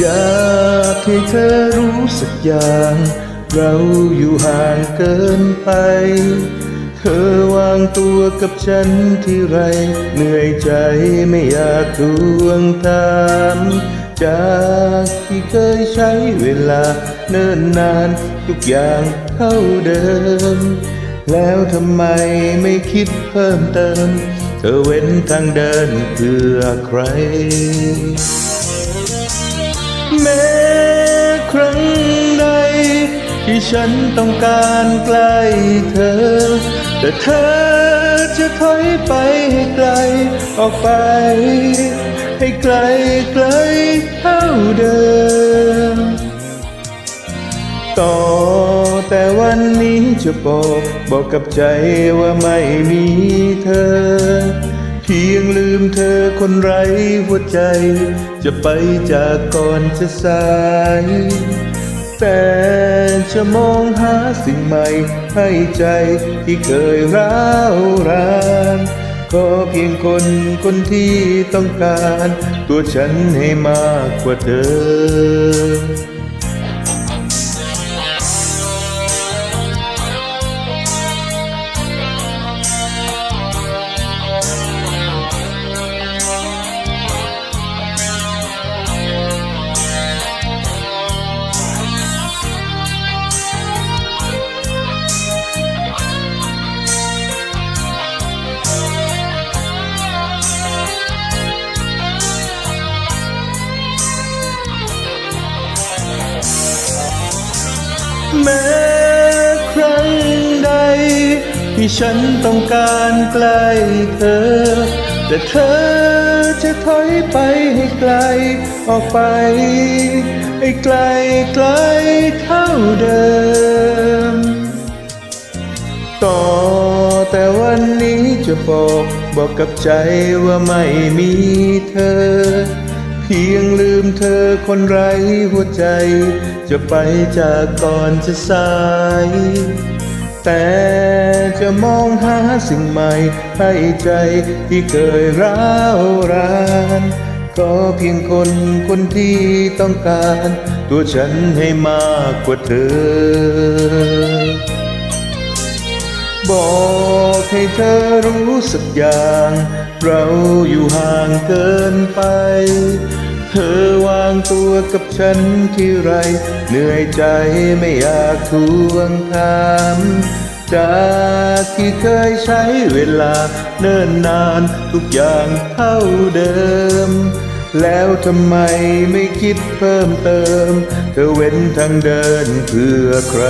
อยากให้เธอรู้สักอย่าง เราอยู่ห่างเกินไป เธอวางตัวกับฉันที่ไร เหนื่อยใจไม่อยากทวงถามจากที่เคยใช้เวลาเนิ่นนานทุกอย่างเท่าเดิม แล้วทำไมไม่คิดเพิ่มเติม เธอเว้นทางเดินเพื่อใคร แม้ครั้งใด ที่ฉันต้องการใกล้เธอ แต่เธอจะถอยไปให้ไกลออกไป ให้ไกลไกลเท่าเดิม ต่อแต่วันนี้จะบอกบอกกับใจว่าไม่มีเธอเพียง มเธอคนไร้หัวใจ จะไปจากก่อนจะสาย แต่จะมองหาสิ่งใหม่ ให้ใจที่เคยร้าวรานขอเพียงคนคนที่ต้องการ ตัวฉันให้มากกว่าเธอ แม้ครั้งใด ที่ฉันต้องการใกล้เธอ แต่เธอจะถอยไปให้ไกลออกไปให้ไกลไกลเท่าเดิม ต่อแต่วันนี้จะบอกบอกกับใจว่าไม่มีเธอ เพียง เธอคนไร้หัวใจ จะไปจากก่อนจะสาย แต่จะมองหาสิ่งใหม่ ให้ใจที่เคยร้าวรานก็เพียงคนคนที่ต้องการ ตัวฉันให้มากกว่าเธอ บอกให้เธอรู้สักอย่าง เราอยู่ห่างเกินไป เธอวางตัวกับฉันที่ไร เหนื่อยใจไม่อยากทวงถามจากที่เคยใช้เวลาเนิ่นนานทุกอย่างเท่าเดิม แล้วทำไมไม่คิดเพิ่มเติม เธอเว้นทางเดินเพื่อใคร